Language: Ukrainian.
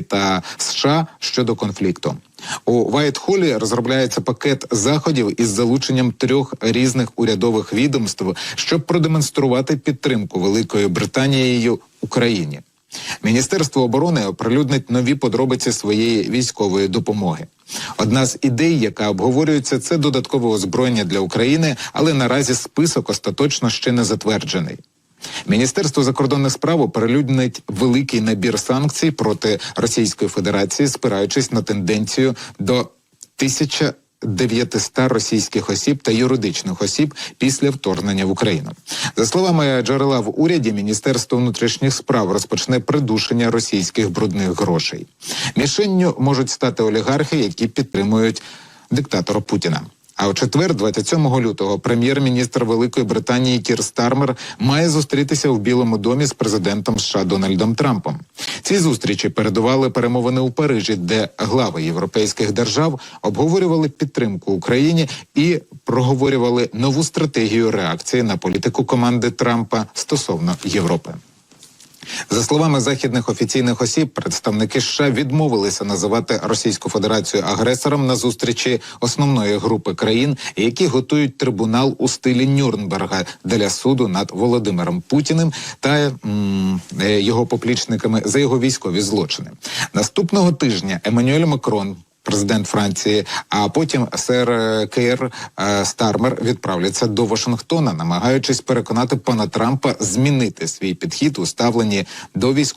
та США щодо конфлікту. У Вайтхолі розробляється пакет заходів із залученням трьох різних урядових відомств, щоб продемонструвати підтримку Великою Британією Україні. Міністерство оборони оприлюднить нові подробиці своєї військової допомоги. Одна з ідей, яка обговорюється, це додаткове озброєння для України, але наразі список остаточно ще не затверджений. Міністерство закордонних справ оприлюднить великий набір санкцій проти Російської Федерації, спираючись на тенденцію до 1900 російських осіб та юридичних осіб після вторгнення в Україну. За словами джерела в уряді, Міністерство внутрішніх справ розпочне придушення російських брудних грошей. Мішенню можуть стати олігархи, які підтримують диктатора Путіна. А у четвер, 27 лютого, прем'єр-міністр Великої Британії Кір Стармер має зустрітися в Білому домі з президентом США Дональдом Трампом. Ці зустрічі передували перемовини у Парижі, де глави європейських держав обговорювали підтримку Україні і проговорювали нову стратегію реакції на політику команди Трампа стосовно Європи. За словами західних офіційних осіб, представники США відмовилися називати Російську Федерацію агресором на зустрічі основної групи країн, які готують трибунал у стилі Нюрнберга для суду над Володимиром Путіним та м, е, його поплічниками за його військові злочини. Наступного тижня Еммануель Макрон. Президент Франції, а потім сер е, Кейр е, Стармер відправляться до Вашингтона, намагаючись переконати пана Трампа змінити свій підхід у ставленні до військових.